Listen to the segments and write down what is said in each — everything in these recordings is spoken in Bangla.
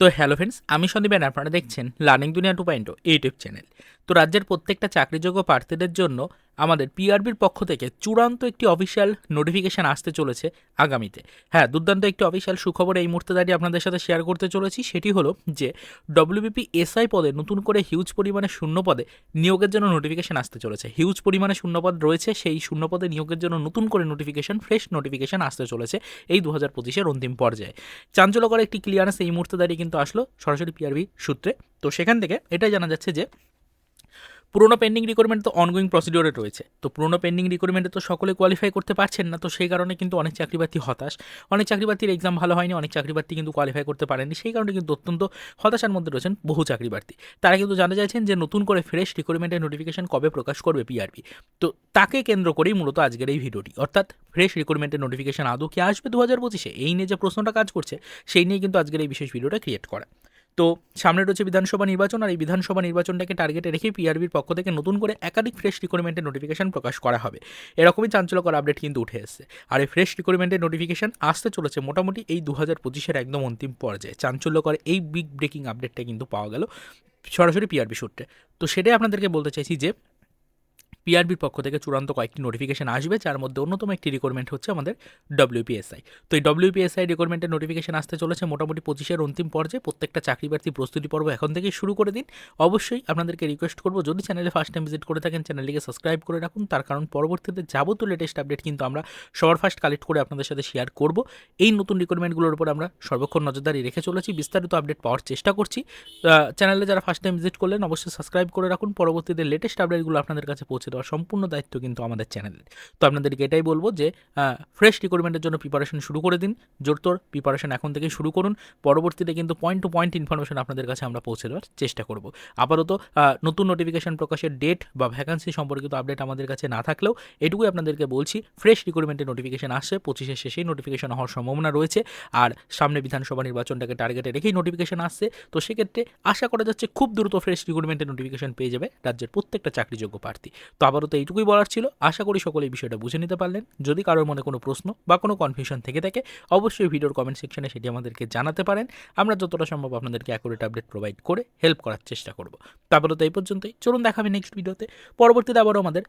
তো হ্যালো ফ্রেন্ডস আমি সন্দীপ আপনারা দেখছেন লার্নিং দুনিয়া টু পয়েন্ট ইউটিউব চ্যানেল তো রাজ্যের প্রত্যেকটা চাকরিযোগ্য প্রার্থীদের জন্য আমাদের পিআরবির পক্ষ থেকে চূড়ান্ত একটি অফিসিয়াল নোটিফিকেশান আসতে চলেছে আগামীতে। হ্যাঁ দুর্দান্ত একটি অফিসিয়াল সুখবর এই মুহূর্তে দাঁড়িয়ে আপনাদের সাথে শেয়ার করতে চলেছি। সেটি হলো যে ডব্লিউবিপি এসআই পদে নতুন করে হিউজ পরিমাণে শূন্য পদে নিয়োগের জন্য নোটিফিকেশান আসতে চলেছে। হিউজ পরিমাণে শূন্যপদ রয়েছে, সেই শূন্যপদে নিয়োগের জন্য নতুন করে নোটিফিকেশান ফ্রেশ নোটিফিকেশান আসতে চলেছে এই দু হাজার পঁচিশের অন্তিম পর্যায়ে। চাঞ্চল্যকর একটি ক্লিয়ারেন্স এই মুহূর্তে দাঁড়িয়ে কিন্তু আসলো সরাসরি পিআরবি সূত্রে। তো সেখান থেকে এটাই জানা যাচ্ছে যে পুরোনো পেন্ডিং রিকোয়ারমেন্ট তো অনগোয়িং প্রসিডিওরে রয়েছে। তো পুরোনো পেন্ডিং রিকোয়ারমেন্টে তো সকলে কোয়ালিফাই করতে পারছেন না, তো সেই কারণে কিন্তু অনেক চাকরিপ্রার্থী হতাশ। অনেক চাকরিপ্রার্থীর এক্সাম ভালো হয়নি, অনেক চাকরিপ্রার্থী কিন্তু কোয়ালিফাই করতে পারেনি সেই কারণে কিন্তু অত্যন্ত হতাশার মধ্যে রয়েছেন বহু চাকরিপ্রার্থী। তারা কিন্তু জানতে চাইছেন যে নতুন করে ফ্রেশ রিক্রুটমেন্টের নোটিফিকেশন কবে প্রকাশ করবে পিআরবি তো তাকে কেন্দ্র করেই মূলত আজকের এই ভিডিওটি। অর্থাৎ ফ্রেশ রিক্রুটমেন্টের নোটিফিকেশন আদৌ কি আসবে দু হাজার পঁচিশে? এই নিয়ে যে প্রশ্নটা কাজ করছে, সেই নিয়ে কিন্তু আজকের এই বিশেষ ভিডিওটা ক্রিয়েট করা। তো সামনে রয়েছে বিধানসভা নির্বাচন, আর এই বিধানসভা নির্বাচনটাকে টার্গেটে রেখে পিআরবির পক্ষ থেকে নতুন করে একাধিক ফ্রেশ রিক্রুটমেন্টের নোটিফিকেশন প্রকাশ করা হবে। এরকমই চাঞ্চল্যকর আপডেট কিন্তু উঠে এসেছে। আর এই ফ্রেশ রিক্রুটমেন্টের নোটিফিকেশন আসতে চলেছে মোটামুটি এই দু হাজার পঁচিশের একদম অন্তিম পর্যায়ে। চাঞ্চল্যকর এই বিগ ব্রেকিং আপডেটটা কিন্তু পাওয়া গেল সরাসরি পিআরবি সূত্রে। তো সেটাই আপনাদেরকে বলতে চাইছি যে পিআরবির পক্ষ থেকে চূড়ান্ত কয়েকটি নোটিফিকেশন আসবে, যার মধ্যে অন্যতম একটি রিকোয়ারমেন্ট হচ্ছে আমাদের ডব্লিউপিএসআই তো এই ডব্লিউপিএসআই রিকোয়ারমেন্টের নোটিফিকেশন আসতে চলেছে মোটামুটি পঁচিশের অন্তিম পর্যায়ে। প্রত্যেকটা চাকরি প্রার্থী প্রস্তুতি পর্ব এখন থেকেই শুরু করে দিন। অবশ্যই আপনাদেরকে রিকোয়েস্ট করব, যদি চ্যানেলে ফার্স্ট টাইম ভিজিট করে থাকেন চ্যানেলটিকে সাবস্ক্রাইব করে রাখুন। তার কারণ পরবর্তীতে যাবতীয় লেটেস্ট আপডেট কিন্তু আমরা সবার ফার্স্ট কালেক্ট করে আপনাদের সাথে শেয়ার করব। এই নতুন রিকোয়ারমেন্টগুলোর উপর আমরা সর্বক্ষণ নজরদারি রেখে চলেছি। বিস্তারিত আপডেট পাওয়ার চেষ্টা করছি। চ্যানেলে যারা ফার্স্ট টাইম ভিজিট করলেন, অবশ্যই সাবস্ক্রাইব করে রাখুন। পরবর্তীতে লেটেস্ট আপডেটগুলো আপনাদের কাছে পৌঁছে দেওয়ার সম্পূর্ণ দায়িত্ব কিন্তু আমাদের চ্যানেলের। তো আপনাদেরকে এটাই বলব যে ফ্রেশ রিক্রুটমেন্টের জন্য প্রিপারেশন শুরু করে দিন। জোরতোর প্রিপারেশন এখন থেকেই শুরু করুন। পরবর্তীতে কিন্তু পয়েন্ট টু পয়েন্ট ইনফরমেশন আপনাদের কাছে আমরা পৌঁছে দেওয়ার চেষ্টা করব। আপাতত নতুন নোটিফিকেশন প্রকাশের ডেট বা ভ্যাকান্সি সম্পর্কিত আপডেট আমাদের কাছে না থাকলেও এটুকুই আপনাদেরকে বলছি ফ্রেশ রিক্রুটমেন্টের নোটিফিকেশন আসছে, পঁচিশের শেষেই নোটিফিকেশন হওয়ার সম্ভাবনা রয়েছে। আর সামনে বিধানসভা নির্বাচনটাকে টার্গেটে রেখেই নোটিফিকেশন আসছে। তো সেক্ষেত্রে আশা করা যাচ্ছে খুব দ্রুত ফ্রেশ রিক্রুটমেন্টের নোটিফিকেশন পেয়ে যাবে রাজ্যের প্রত্যেকটা চাকরিযোগ্য প্রার্থী। তো আপাতত এইটুকুই বলার ছিল। আশা করি সকলে এই বিষয়টা বুঝে নিতে পারলেন। যদি কারোর মনে কোনো প্রশ্ন বা কোনো কনফিউশন থেকে থাকে, অবশ্যই ভিডিওর কমেন্ট সেকশনে সেটি আমাদেরকে জানাতে পারেন। আমরা যতটা সম্ভব আপনাদেরকে অ্যাকুরেট আপডেট প্রোভাইড করে হেল্প করার চেষ্টা করব। তারপরে তো এই পর্যন্তই। চলুন দেখাবে নেক্সট ভিডিওতে পরবর্তীতে আবারও আমাদের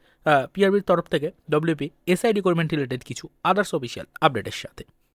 পিআরবির তরফ থেকে W P S I requirement related কিছু আদার্স অফিসিয়াল আপডেটের সাথে।